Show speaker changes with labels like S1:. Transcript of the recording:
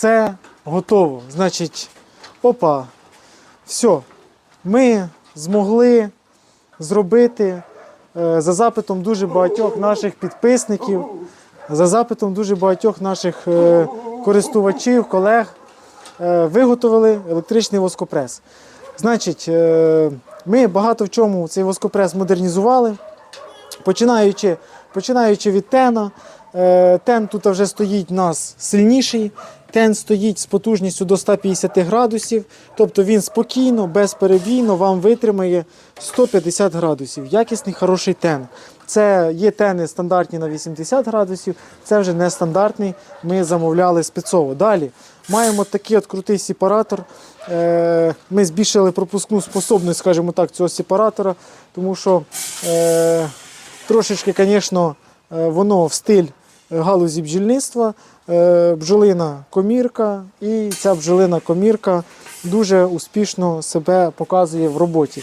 S1: Це готово. Значить, опа, все. Ми змогли зробити е, за запитом дуже багатьох наших підписників, за запитом дуже багатьох наших е, користувачів, колег, е, виготовили електричний воскопрес. Значить, ми багато в чому цей воскопрес модернізували. Починаючи, починаючи від тена, тен тут вже стоїть у нас сильніший. Тен стоїть з потужністю до 150 градусів, тобто він спокійно, безперебійно вам витримає 150 градусів. Якісний хороший тен. Це є тени стандартні на 80 градусів, це вже не стандартний. Ми замовляли спецово. Далі маємо такий от крутий сепаратор. Е, Ми збільшили пропускну способність, скажімо так, цього сепаратора, тому що е, трошечки, звісно, е, воно в стиль е, галузі бджільництва, е, бджолина комірка, і ця бджолина комірка дуже успішно себе показує в роботі.